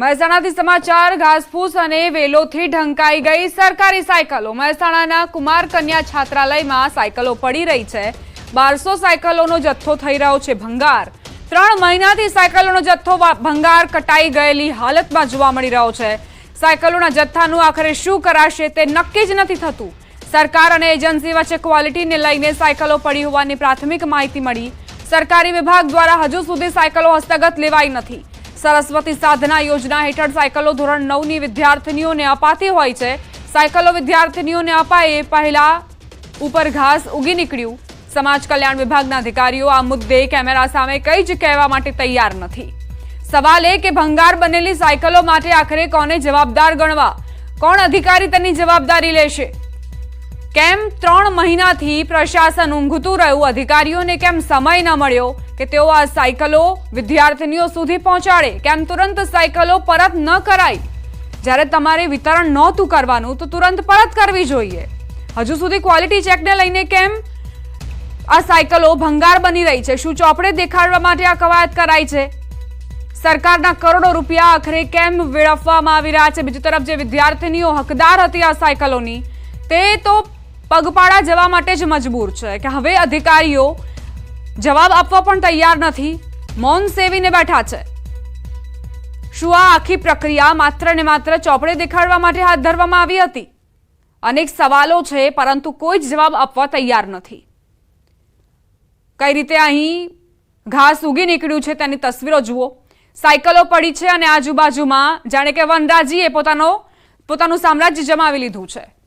મહેસાણાથી સમાચાર, ઘાસફૂસ અને વેલોથી ઢંકાઈ ગઈ સરકારી સાયકલો. મહેસાણાના કુમાર કન્યા છાત્રાલયમાં સાયકલો પડી રહી છે. બારસો સાયકલોનો જથ્થો થઈ રહ્યો છે ભંગાર. ત્રણ મહિનાથી સાયકલોનો જથ્થો ભંગાર કટાઈ ગયેલી હાલતમાં જોવા મળી રહ્યો છે. સાયકલોના જથ્થાનું આખરે શું કરાશે તે નક્કી જ નથી થતું. સરકાર અને એજન્સી વચ્ચે ક્વોલિટીને લઈને સાયકલો પડી હોવાની પ્રાથમિક માહિતી મળી. સરકારી વિભાગ દ્વારા હજુ સુધી સાયકલો હસ્તગત લેવાઈ નથી. સરસ્વતી સાધના યોજના હેઠળ સાયકલો ધોરણ નવની વિદ્યાર્થીનીઓને અપાતી હોય છે. સાયકલો વિદ્યાર્થીનીઓને અપાય એ પહેલા ઉપર ઘાસ ઉગી નીકળ્યું. સમાજ કલ્યાણ વિભાગના અધિકારીઓ આ મુદ્દે કેમેરા સામે કંઈ જ કહેવા માટે તૈયાર નથી. સવાલ એ કે ભંગાર બનેલી સાયકલો માટે આખરે કોને જવાબદાર ગણવા? કોણ અધિકારી તેની જવાબદારી લેશે? કેમ ત્રણ મહિનાથી પ્રશાસન ઊંઘતું રહ્યું? અધિકારીઓને કેમ સમય ન મળ્યો? કે તેઓ આ સાયકલો વિદ્યાર્થીનીઓ સુધી પહોંચાડે, કે આમ તુરંત સાયકલો પરત ન કરાય. જ્યારે તમારે વિતરણ નહોતું કરવાનું, તો તુરંત પરત કરવી જોઈએ. હજુ સુધી ક્વોલિટી ચેકને લઈને કેમ આ સાયકલો ભંગાર બની રહી છે? શું ચોપડે દેખાડવા માટે આ કવાયત કરાઈ છે? સરકારના કરોડો રૂપિયા આખરે કેમ વેડફવામાં આવી રહ્યા છે? બીજી તરફ જે વિદ્યાર્થીનીઓ હકદાર હતી આ સાયકલોની, તે તો પગપાળા જવા માટે જ મજબૂર છે, કે હવે અધિકારીઓ જવાબ આપવા પણ તૈયાર નથી. મૌન સેવીને બેઠા છે. શું આ આખી પ્રક્રિયા માત્ર ને માત્ર ચોપડે દેખાડવા માટે હાથ ધરવામાં આવી હતી? અનેક સવાલો છે, પરંતુ કોઈ જ જવાબ આપવા તૈયાર નથી. કઈ રીતે અહીં ઘાસ ઉગી નીકળ્યું છે તેની તસવીરો જુઓ. સાયકલો પડી છે અને આજુબાજુમાં જાણે કે વનરાજીએ પોતાનો, પોતાનું સામ્રાજ્ય જમાવી લીધું છે.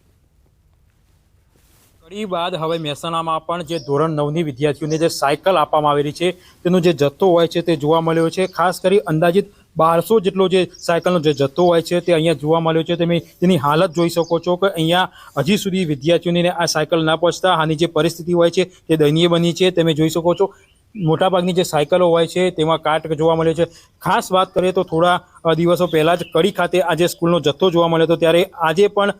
કડી બાદ હવે મહેસાણામાં પણ જે ધોરણ નવની વિદ્યાર્થીઓને જે સાયકલ આપવામાં આવેલી છે, તેનો જે જથ્થો હોય છે તે જોવા મળ્યો છે. ખાસ કરી અંદાજિત બારસો જેટલો જે સાયકલનો જે જથ્થો હોય છે તે અહીંયા જોવા મળ્યો છે. તમે તેની હાલત જોઈ શકો છો કે અહીંયા હજી સુધી વિદ્યાર્થીઓને આ સાયકલ ના પહોંચતા આની જે પરિસ્થિતિ હોય છે તે દયનીય બની છે. તમે જોઈ શકો છો મોટાભાગની જે સાયકલો હોય છે, તેમાં કાટ જોવા મળ્યો છે. ખાસ વાત કરીએ તો થોડા દિવસો પહેલાં જ કડી ખાતે આજે સ્કૂલનો જથ્થો જોવા મળ્યો હતો. ત્યારે આજે પણ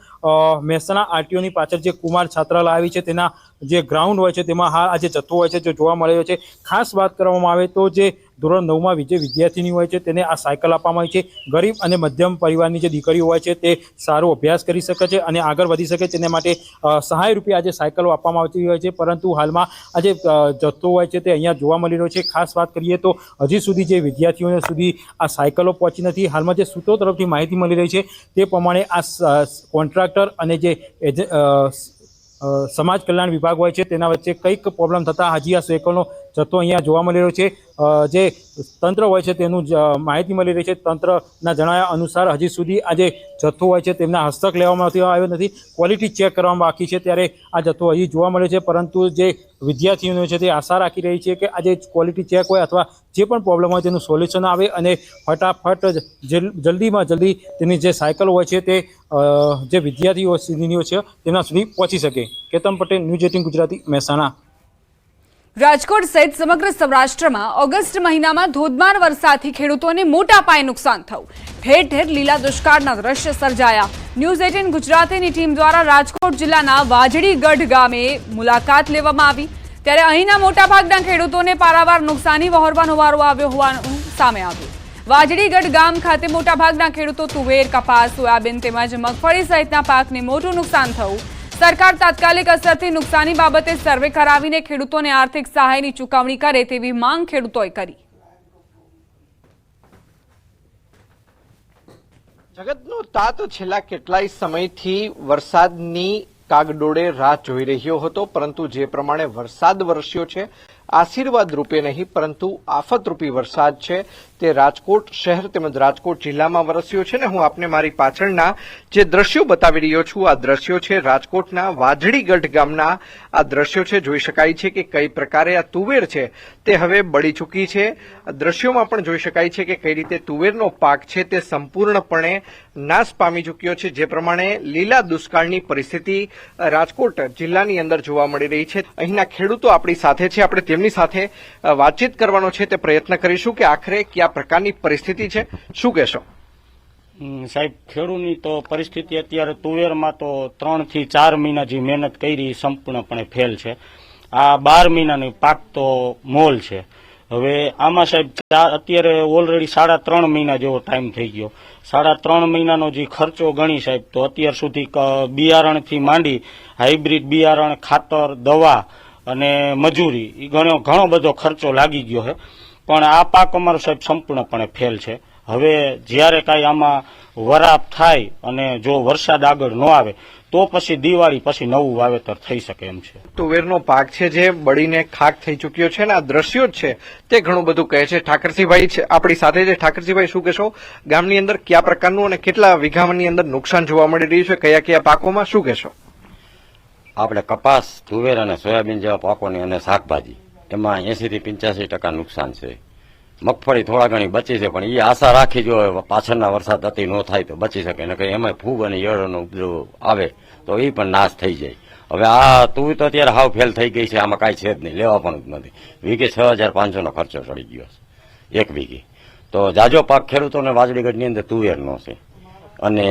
મહેસાણા આરટીઓની પાછળ જે કુમાર છાત્રાલય આવી છે, તેના જે ગ્રાઉન્ડ હોય છે, તેમાં હાલ આજે જથ્થો હોય છે, જે જોવા મળ્યો છે, ખાસ વાત કરવામાં આવે તો જે ધોરણ નવમાં જે વિદ્યાર્થીની હોય છે, તેને આ સાયકલ આપવામાં આવી છે. ગરીબ અને મધ્યમ પરિવારની જે દીકરીઓ હોય છે, તે સારો અભ્યાસ કરી શકે છે અને આગળ વધી શકે તેને માટે સહાય રૂપે આજે સાયકલો આપવામાં આવતી હોય છે, પરંતુ હાલમાં આ જે જથ્થો હોય છે, તે અહીંયા જોવા મળી રહ્યો છે. ખાસ વાત કરીએ તો હજી સુધી જે વિદ્યાર્થીઓને સુધી આ સાયકલો પહોંચી નથી. હાલમાં જે સૂત્રો તરફથી માહિતી મળી રહી છે, તે પ્રમાણે આ કોન્ટ્રાક્ટર અને જે સમાજ કલ્યાણ વિભાગ હોય છે તેના વચ્ચે કંઈક પ્રોબ્લેમ થતાં હજી આ સાયકલનો જથ્થો અહીંયા જોવા મળી રહ્યો છે. જે તંત્ર હોય છે તેનું માહિતી મળી રહી છે. તંત્રના જણાવ્યા અનુસાર હજી સુધી આ જે જથ્થો હોય છે તેમના હસ્તક લેવામાં આવ્યો નથી. ક્વોલિટી ચેક કરવામાં બાકી છે ત્યારે આ જથ્થો હજી જોવા મળે છે. પરંતુ જે વિદ્યાર્થીઓનો છે તે આશા રાખી રહી છે કે આ જે ક્વોલિટી ચેક હોય અથવા જે પણ પ્રોબ્લેમ હોય તેનું સોલ્યુશન આવે અને ફટાફટ જલ્દીમાં જલ્દી તેની જે સાયકલ હોય છે તે જે વિદ્યાર્થીઓ સુધીનીઓ છે, તેના સુધી પહોંચી શકે. Ketan Patel news eighteen Gujarati, Mehsana. Rajkot સહિત સમગ્ર સૌરાષ્ટ્રમાં ઓગસ્ટ મહિનામાં ધોધમાર વરસાદથી ખેડૂતોને મોટા પાયે નુકસાન થયું. ઠેર ઠેર લીલા દુષ્કાળના દ્રશ્ય સર્જાયા. ન્યૂઝ એટીન ગુજરાતીની ટીમ દ્વારા રાજકોટ જિલ્લાના વાજડીગઢ ગામે મુલાકાત લેવામાં આવી. ત્યારે અહીંના મોટાભાગના ખેડૂતોને પારાવાર નુકસાની વહોરવાનો વારો આવ્યો હોવાનું સામે આવ્યું. વાજડીગઢ ગામ ખાતે મોટાભાગના ખેડૂતો તુવેર, કપાસ, સોયાબીન તેમજ મગફળી સહિતના પાકને મોટું નુકસાન થયું. સરકાર તાત્કાલિક અસરથી નુકસાની બાબતે સર્વે કરાવીને ખેડૂતોને આર્થિક સહાયની ચૂકવણી કરે તેવી માંગ ખેડૂતોએ કરી. જગતનો તાત છેલ્લા કેટલાય સમયથી વરસાદની કાગડોળે રાહ જોઈ રહ્યો હતો, પરંતુ જે પ્રમાણે વરસાદ વરસ્યો છે, આશીર્વાદ રૂપે નહીં, પરંતુ આફતરૂપી વરસાદ છે. તે રાજકોટ શહેર તેમજ રાજકોટ જિલ્લામાં વરસ્યો છે ને હું આપને મારી પાછળના જે દ્રશ્યો બતાવી રહ્યો છું, આ દ્રશ્યો છે રાજકોટના વાજડીગઢ ગામના. આ દ્રશ્યો છે, જોઈ શકાય છે કે કઈ પ્રકારે આ તુવેર છે તે હવે બળી ચૂકી છે. દ્રશ્યોમાં પણ જોઈ શકાય છે કે કઈ રીતે તુવેરનો પાક છે તે સંપૂર્ણપણે નાશ પામી ચૂક્યો છે. જે પ્રમાણે લીલા દુષ્કાળની પરિસ્થિતિ રાજકોટ જિલ્લાની અંદર જોવા મળી રહી છે. અહીંના ખેડૂતો આપણી સાથે છે. આપણે તેમની સાથે વાતચીત કરવાનો છે. તે પ્રયત્ન કરીશું કે આખરે કયા પ્રકારની પરિસ્થિતિ છે? શું કહેશો? સાહેબ ખેડૂતની તો પરિસ્થિતિ અત્યારે તુવેરમાં તો ત્રણથી ચાર મહિના જે મહેનત કરી સંપૂર્ણપણે ફેલ છે. આ બાર મહિનાની પાક તો મોલ છે. હવે આમાં સાહેબ અત્યારે ઓલરેડી સાડા ત્રણ મહિના જેવો ટાઈમ થઈ ગયો. સાડા ત્રણ મહિનાનો જે ખર્ચો ગણી સાહેબ, તો અત્યાર સુધી બિયારણથી માંડી હાઇબ્રિડ બિયારણ, ખાતર, દવા અને મજૂરી એ ઘણો ઘણો બધો ખર્ચો લાગી ગયો છે. પણ આ પાક અમારો સાહેબ સંપૂર્ણપણે ફેલ છે. હવે જ્યારે કાંઈ આમાં વરાપ થાય અને જો વરસાદ આગળ ન આવે તો પછી દિવાળી પછી નવું વાવેતર થઈ શકે એમ છે. તુવેરનો પાક છે જે બળીને ખાક થઈ ચૂક્યો છે અને આ દ્રશ્યો જ છે તે ઘણું બધું કહે છે. ઠાકરસિંહભાઈ છે આપણી સાથે છે. ઠાકરસિંહભાઈ શું કહેશો? ગામની અંદર કયા પ્રકારનું અને કેટલા વીઘાની અંદર નુકસાન જોવા મળી રહ્યું છે? કયા કયા પાકોમાં શું કહેશો? આપણે કપાસ તુવેર અને સોયાબીન જેવા પાકોની અને શાકભાજી. એમાં એસીથી પંચ્યાસી ટકા નુકસાન છે. મગફળી થોડા ઘણી બચી છે, પણ એ આશા રાખી જો પાછળના વરસાદ અતિ ન થાય તો બચી શકે, નકર એમાં ફૂગ અને યળનો ઉપદ્રવ આવે તો એ પણ નાશ થઈ જાય. હવે આ તું તો અત્યારે હાવ ફેલ થઈ ગઈ છે, આમાં કાંઈ છે જ નહીં, લેવા પણ જ નથી. વીઘે છ હજાર પાંચસોનો ખર્ચો ચડી ગયો છે, એક વીઘે. તો જાજો પાક ખેડૂતોને વાજડીગઢની અંદર તુવેરનો છે અને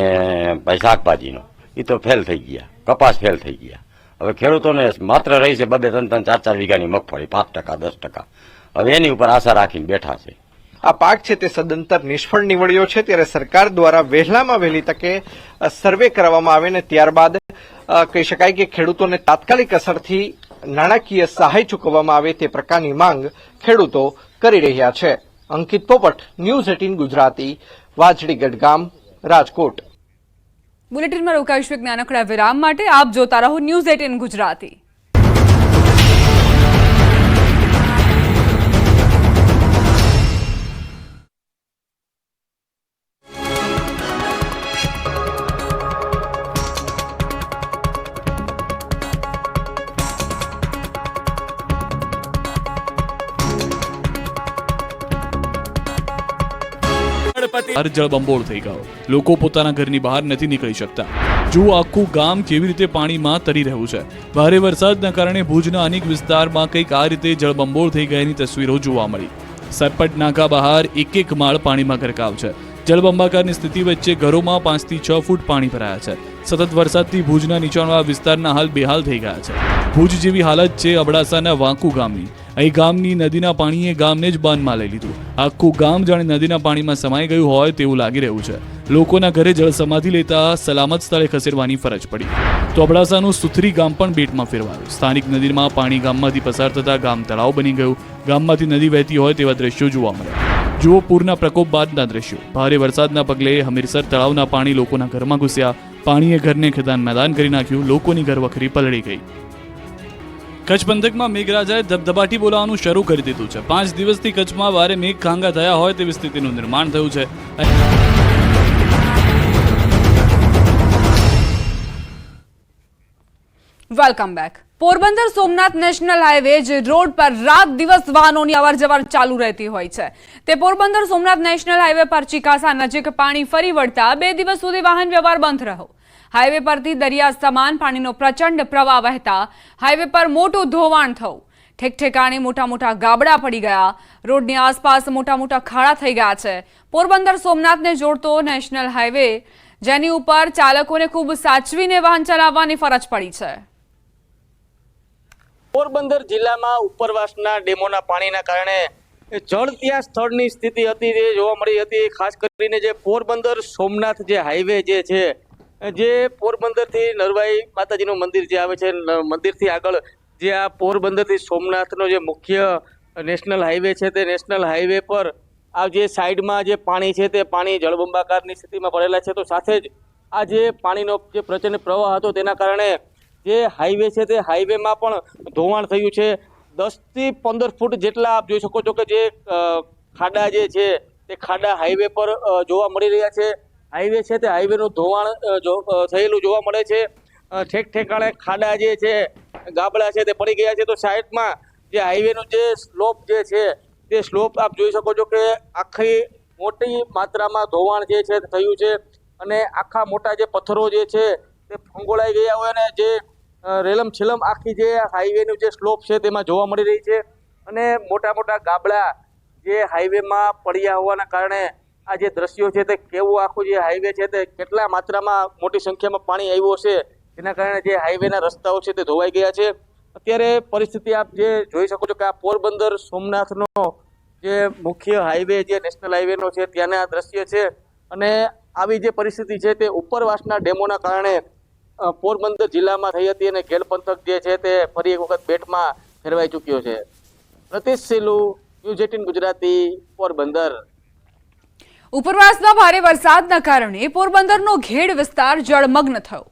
ભાઈ શાકભાજીનો. એ તો ફેલ થઈ ગયા, કપાસ ફેલ થઈ ગયા. હવે ખેડૂતોને માત્ર રહી છે બબે ત્રણ ત્રણ ચાર ચાર વીઘાની મગફળી, પાંચ ટકા, દસ ટકા. હવે એની ઉપર આશા રાખીને બેઠા છે. આ પાક છે તે સદંતર નિષ્ફળ નીવડ્યો છે ત્યારે સરકાર દ્વારા વહેલામાં વહેલી તકે સર્વે કરવામાં આવે ને ત્યારબાદ કહી શકાય કે ખેડૂતોને તાત્કાલિક અસરથી નાણાકીય સહાય ચૂકવવામાં આવે તે પ્રકારની માંગ ખેડૂતો કરી રહ્યા છે. Ankit Popat, news eighteen Gujarati, Vajdi Gadhgam, Rajkot. બુલેટિનમાં રોકાઈશું એક નાનકડા વિરામ માટે આપ જોતા રહો ન્યૂઝ એટીન ગુજરાતી. બહાર જળબંબોળ થઈ ગયો. લોકો પોતાના ઘરની બહાર નથી નીકળી શકતા. જુઓ આખું ગામ કેવી રીતે પાણીમાં તરી રહ્યું છે. ભારે વરસાદના કારણે ભુજના અનેક વિસ્તારમાં કંઈક આ રીતે જળબંબોળ થઈ ગયાની તસવીરો જોવા મળી. સરપટ નાકા બહાર એક એક માળ પાણીમાં ગરકાવ છે. જળબંબાકારની સ્થિતિ વચ્ચે ઘરોમાં પાંચથી છ ફૂટ પાણી ભરાયા છે. સતત વરસાદથી ભુજના નીચાણવાળા વિસ્તારના હાલ બેહાલ થઈ ગયા છે. ભુજ જેવી હાલત છે અબડાસાના વાંકુ ગામની. અહીં ગામની નદીના પાણીએ ગામને જ બાનમાં લઈ લીધું. આખું ગામ જાણે નદીના પાણીમાં સમાઈ ગયું હોય તેવું લાગી રહ્યું છે. લોકોના ઘરે જળ સમાધિ લેતા સલામત સ્થળે ખસેડવાની ફરજ પડી. તો અબડાસાનું સુથરી ગામ પણ બેટમાં ફેરવાયું. સ્થાનિક નદીમાં પાણી ગામમાંથી પસાર થતા ગામ તળાવ બની ગયું. ગામમાંથી નદી વહેતી હોય તેવા દ્રશ્યો જોવા મળ્યા. જુઓ પૂરના પ્રકોપ બાદના દ્રશ્યો. ભારે વરસાદના પગલે હમીરસર તળાવના પાણી લોકોના ઘરમાં ઘૂસ્યા. પાણીએ ઘરને ખેદાન મેદાન કરી નાખ્યું. લોકોની ઘર વખરી પલળી ગઈ. કચ્છ પંથકમાં મેઘરાજાએ ધબધબાટી બોલાવાનું શરૂ કરી દીધું છે. પાંચ દિવસથી કચ્છમાં વારે મેઘ ખાંગા થયા હોય તેવી સ્થિતિનું નિર્માણ થયું છે. Welcome back Porbandar Somnath national highway જે રોડ પર રાત દિવસ વાહનોની અવરજવર ચાલુ રહેતી હોય છે. તે પોરબંદર સોમનાથ નેશનલ હાઈવે પર ચિકાસા નજીક પાણી ફરી વળતા બે દિવસ સુધી વાહન વ્યવહાર બંધ રહ્યો. હાઈવે પરથી દરિયા સમાન પાણીનો પ્રચંડ પ્રવાહ વહેતા હાઈવે પર મોટું ધોવાણ થયું. ઠેક ઠેકાણે મોટા મોટા ગાબડા પડી ગયા. રોડની આસપાસ મોટા મોટા ખાડા થઈ ગયા છે. પોરબંદર સોમનાથને જોડતો નેશનલ હાઈવે, જેની ઉપર ચાલકોને ખૂબ સાચવીને વાહન ચલાવવાની ફરજ પડી છે. પોરબંદર જિલ્લામાં ઉપરવાસના ડેમોના પાણીના કારણે જળ ત્યાં સ્થળની સ્થિતિ હતી જે જોવા મળી હતી. ખાસ કરીને જે પોરબંદર સોમનાથ જે હાઈવે જે છે જે પોરબંદરથી નરવાઈ માતાજીનું મંદિર જે આવે છે મંદિરથી આગળ જે આ પોરબંદરથી સોમનાથનો જે મુખ્ય નેશનલ હાઈવે છે, તે નેશનલ હાઈવે પર આ જે સાઈડમાં જે પાણી છે, તે પાણી જળબંબાકારની સ્થિતિમાં પડેલા છે. તો સાથે જ આ જે પાણીનો જે પ્રચંડ પ્રવાહ હતો, તેના કારણે જે હાઈવે છે, તે હાઈવેમાં પણ ધોવાણ થયું છે. દસથી પંદર ફૂટ જેટલા આપ જોઈ શકો છો કે જે ખાડા જે છે, તે ખાડા હાઈવે પર જોવા મળી રહ્યા છે. હાઈવે છે તે હાઈવેનું ધોવાણ થયેલું જોવા મળે છે. ઠેક ઠેકાણે ખાડા જે છે, ગાબડા છે તે પડી ગયા છે. તો સાઈડમાં જે હાઈવેનું જે સ્લોપ જે છે, તે સ્લોપ આપ જોઈ શકો છો કે આખી મોટી માત્રામાં ધોવાણ જે છે થયું છે અને આખા મોટા જે પથ્થરો જે છે તે ફંગોળાઈ ગયા હોય અને જે રેલમ છેલમ આખી જે હાઈવેનું જે સ્લોપ છે તેમાં જોવા મળી રહી છે. અને મોટા મોટા ગાબડા જે હાઈવેમાં પડ્યા હોવાના કારણે આ જે દ્રશ્યો છે તે કેવું આખું જે હાઈવે છે તે કેટલા માત્રામાં મોટી સંખ્યામાં પાણી આવ્યું છે તેના કારણે જે હાઈવેના રસ્તાઓ છે તે ધોવાઈ ગયા છે. અત્યારે પરિસ્થિતિ આપ જે જોઈ શકો છો કે આ પોરબંદર સોમનાથનો જે મુખ્ય હાઈવે જે નેશનલ હાઈવેનો છે ત્યાંના દ્રશ્ય છે. અને આવી જે પરિસ્થિતિ છે તે ઉપરવાસના ડેમોના કારણે પોરબંદર જિલ્લામાં થઈ હતી અને ઘેડ પંથક જે છે તે ફરી એક વખત બેટમાં ફેરવાઈ ચૂક્યો છે. Pratish Selu, news eighteen Gujarati, Porbandar. ઉપરવાસમાં ભારે વરસાદના કારણે પોરબંદરનો ઘેડ વિસ્તાર જળમગ્ન થયો.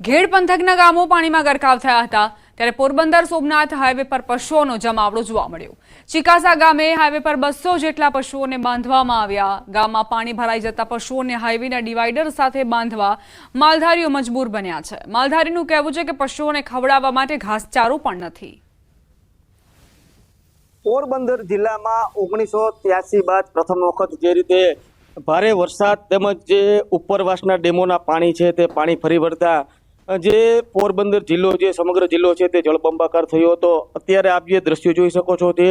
ઘેડ પંથકના ગામો પાણીમાં ગરકાવ થયા હતા, ત્યારે પોરબંદર સોમનાથ હાઈવે પર પશુઓનો જમાવડો જોવા મળ્યો. ચિકાસા ગામે હાઈવે પર બસો જેટલા પશુઓને બાંધવામાં આવ્યા. ગામમાં પાણી ભરાઈ જતા પશુઓને હાઈવેના ડિવાઈડર સાથે બાંધવા માલધારીઓ મજબૂર બન્યા છે. માલધારીનું કહેવું છે કે પશુઓને ખવડાવવા માટે ઘાસચારો પણ નથી. પોરબંદર જિલ્લામાં ઓગણીસો ત્યાસી બાદ પ્રથમ વખત જે રીતે ભારે વરસાદ તેમજ જે ઉપરવાસના ડેમોના પાણી છે તે પાણી ફરી વળતા જે પોરબંદર જિલ્લો જે સમગ્ર જિલ્લો છે તે જળબંબાકાર થયો હતો. અત્યારે આપ જે દ્રશ્યો જોઈ શકો છો તે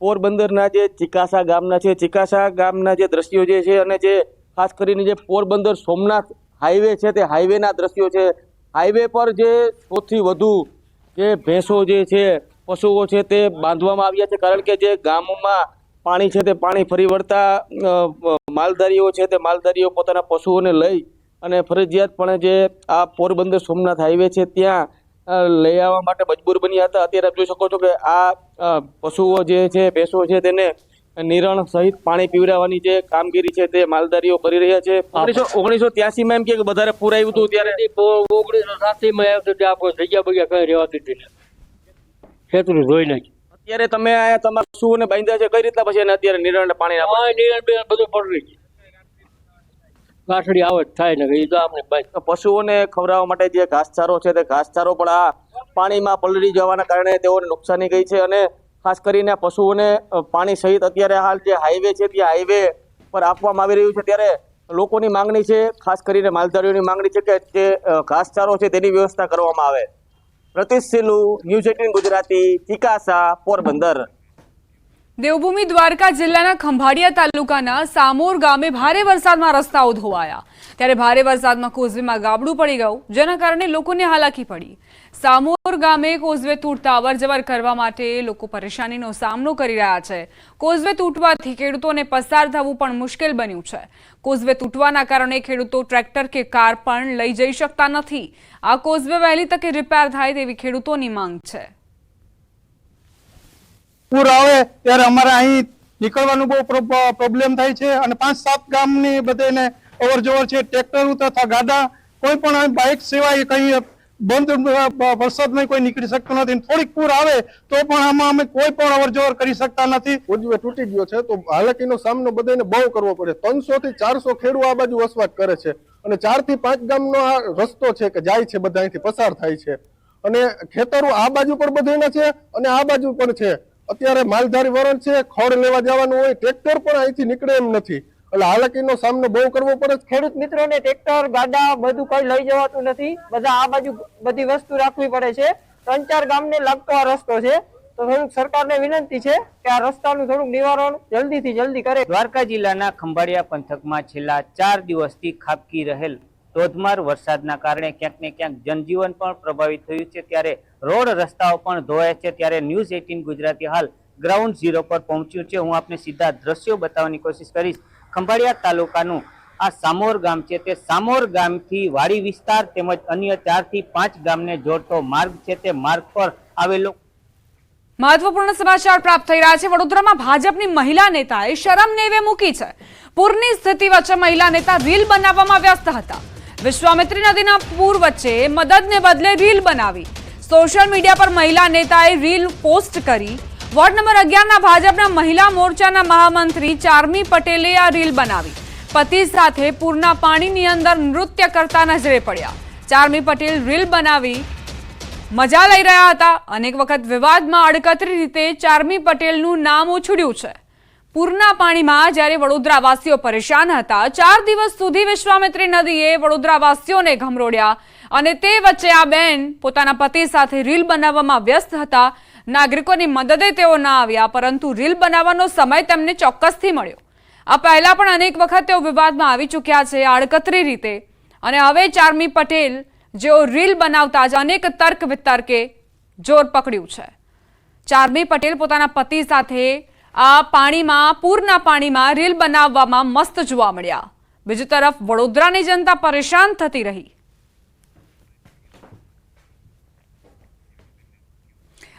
પોરબંદરના જે ચિકાસા ગામના છે, ચિકાસા ગામના જે દ્રશ્યો જે છે અને જે ખાસ કરીને જે પોરબંદર સોમનાથ હાઈવે છે તે હાઈવેના દ્રશ્યો છે. હાઈવે પર જે સૌથી વધુ જે ભેંસો જે છે, પશુઓ છે તે બાંધવામાં આવ્યા છે. કારણ કે જે ગામોમાં પાણી છે તે પાણી ફરી વળતા માલધારીઓ છે તે માલધારીઓ પોતાના પશુઓને લઈ અને ફરજિયાતપણે જે આ પોરબંદર સોમનાથ હાઈવે છે ત્યાં લઈ આવવા માટે મજબૂર બન્યા હતા. અત્યારે આપ જોઈ શકો છો કે આ પશુઓ જે છે ભેંસો છે તેને નિરણ સહિત પાણી પીવડાવવાની જે કામગીરી છે તે માલધારીઓ કરી રહ્યા છે. ઓગણીસો ઓગણીસો ત્યાસીમાં એમ કે વધારે પૂર આવ્યું હતું ત્યારે. ઓગણીસો સાસી માં આવ્યો ત્યાં જગ્યા બગ્યા કઈ રહેવાતી હતી. ખેતરું જોઈ નાખી અત્યારે તમે તમારું શું પશુઓને બાંધ્યા છે કઈ રીતના પછી એને અત્યારે નિરણ પાણી આપો? નિરણ બધું પડી ગયું ગાંઠડી આવે થાય ને એ તો આપણે પશુઓને ખવડાવવા માટે જે ઘાસચારો છે તે ઘાસચારો પણ આ પાણીમાં પલળી જવાના કારણે તેઓને નુકસાની ગઈ છે અને ખાસ કરીને પશુઓને પાણી સહિત અત્યારે હાલ જે હાઈવે છે ત્યાં હાઈવે પર આપવામાં આવી રહ્યું છે. ત્યારે લોકોની માંગણી છે ખાસ કરીને માલધારીઓની માંગણી છે કે જે ઘાસચારો છે તેની વ્યવસ્થા કરવામાં આવે. Pratish Silu news eighteen Gujarati Chikasa Porbandar. Devbhumi Dwarka જિલ્લાના ખંભાળિયા તાલુકાના સામોર ગામે ભારે વરસાદમાં રસ્તાઓ ધોવાયા. ત્યારે ભારે વરસાદમાં કોઝવીમાં ગાબડું પડી ગયું, જેના કારણે લોકોને હાલાકી પડી. સામોર ગામે કોઝવે તૂટતા અવરજવર કરવા માટે લોકો પરેશાનીનો સામનો કરી રહ્યા છે. કોઝવે તૂટવાથી ખેડૂતોને પસાર થવું પણ મુશ્કેલ બન્યું છે. કોઝવે તૂટવાના કારણે ખેડૂતો ટ્રેક્ટર કે કાર પણ લઈ જઈ શકતા નથી. આ કોઝવે વહેલી તકે રિપેર થાય તેવી ખેડૂતોની માંગ છે. પૂર આવે ત્યારે અમારે અહીં નીકળવાનું બહુ પ્રોબ્લેમ થાય છે અને પાંચ સાત ગામની બધાને અવર જવર છે, ટ્રેક્ટર તથા ગાડા, કોઈ પણ બાઇક સિવાય કઈ બંધ વરસાદમાં કોઈ નીકળી શકતો નથી થોડીક પૂર આવે તો પણ આમાં અમે કોઈ પણ અવરજવર કરી શકતા નથી. ઉજવે તૂટી ગયો છે તો હાલાકીનો સામનો બધાને બહુ કરવો પડે. ત્રણસો થી ચારસો ખેડૂ આ બાજુ વસવાટ કરે છે અને ચારથી પાંચ ગામનો આ રસ્તો છે કે જાય છે બધા અહીંથી, પસાર થાય છે. અને ખેતરો આ બાજુ પણ બધાના છે અને આ બાજુ પણ છે. અત્યારે માલધારી વરણ છે, ખડ લેવા જવાનું હોય, ટ્રેક્ટર પણ અહીંથી નીકળે એમ નથી. એટલે હાલાકીનો સામનો બહુ કરવો પડે ખેડૂત મિત્રોને ટ્રેક્ટર ગાડા બધું કઈ લઈ જવાતું નથી. બધા આ બાજુ બધી વસ્તુ રાખવી પડે છે. ત્રણ ચાર ગામને લાગતો આ રસ્તો છે. તો થોડુંક સરકારને વિનંતી છે કે આ રસ્તાનું થોડુંક નિવારણ જલ્દીથી જલ્દી કરે. દ્વારકા જિલ્લાના ખંભાળિયા પંથકમાં છેલ્લા ચાર દિવસથી ખાબકી રહેલ ધોધમાર વરસાદના કારણે ક્યાંક ને ક્યાંક જનજીવન પણ પ્રભાવિત થયું છે. ત્યારે રોડ રસ્તાઓ પણ ધોવાય છે. ત્યારે ન્યૂઝ એટીન ગુજરાતી હાલ ગ્રાઉન્ડ ઝીરો પર પહોંચ્યું છે. હું આપને સીધા દ્રશ્યો બતાવવાની કોશિશ કરીશ. ખંભાળિયા તાલુકાનું આ સામોર ગામ છે. તે સામોર ગામથી વાડી વિસ્તાર તેમજ અન્ય ચારથી પાંચ ગામને જોડતો માર્ગ છે. તે માર્ગ પર આવેલો મહત્વપૂર્ણ સમાચાર પ્રાપ્ત થઈ રહ્યા છે. વડોદરામાં ભાજપની મહિલા નેતાએ શરમ નેવે મૂકી છે. પૂરની સ્થિતિ વચ્ચે મહિલા નેતા રીલ બનાવવામાં વ્યસ્ત હતા. વિશ્વામિત્રી નદીના પૂર વચ્ચે મદદને બદલે રીલ બનાવી. સોશિયલ મીડિયા પર મહિલા નેતાએ રીલ પોસ્ટ કરી વોર્ડ નંબર અગિયારના ભાજપના મહિલા મોરચાના મહામંત્રી ચારમી પટેલે આ રીલ બનાવી. પતિ સાથે પૂરના પાણીની અંદર નૃત્ય કરતા નજરે પડ્યા. ચારમી પટેલ રીલ બનાવી મજા લઈ રહ્યા હતા. અનેક વખત વિવાદમાં અડકતરી રીતે ચારમી પટેલનું નામ ઉછળ્યું છે. પૂરના પાણીમાં જ્યારે વડોદરાવાસીઓ પરેશાન હતા, ચાર દિવસ સુધી વિશ્વામિત્રી નદીએ વડોદરાવાસીઓને ઘમરોડ્યા અને તે વચ્ચે આ બેન પોતાના પતિ સાથે રીલ બનાવવામાં વ્યસ્ત હતા. નાગરિકોની મદદે તેઓ ના આવ્યા, પરંતુ રીલ બનાવવાનો સમય તેમને ચોક્કસથી મળ્યો. આ પહેલાં પણ અનેક વખત તેઓ વિવાદમાં આવી ચૂક્યા છે, આડકતરી રીતે. અને હવે ચારમી પટેલ જેઓ રીલ બનાવતા જ અનેક તર્ક વિતર્કે જોર પકડ્યું છે. ચારમી પટેલ પોતાના પતિ સાથે આ પાણીમાં, પૂરના પાણીમાં રીલ બનાવવામાં મસ્ત જોવા મળ્યા. બીજી તરફ વડોદરાની જનતા પરેશાન થતી રહી.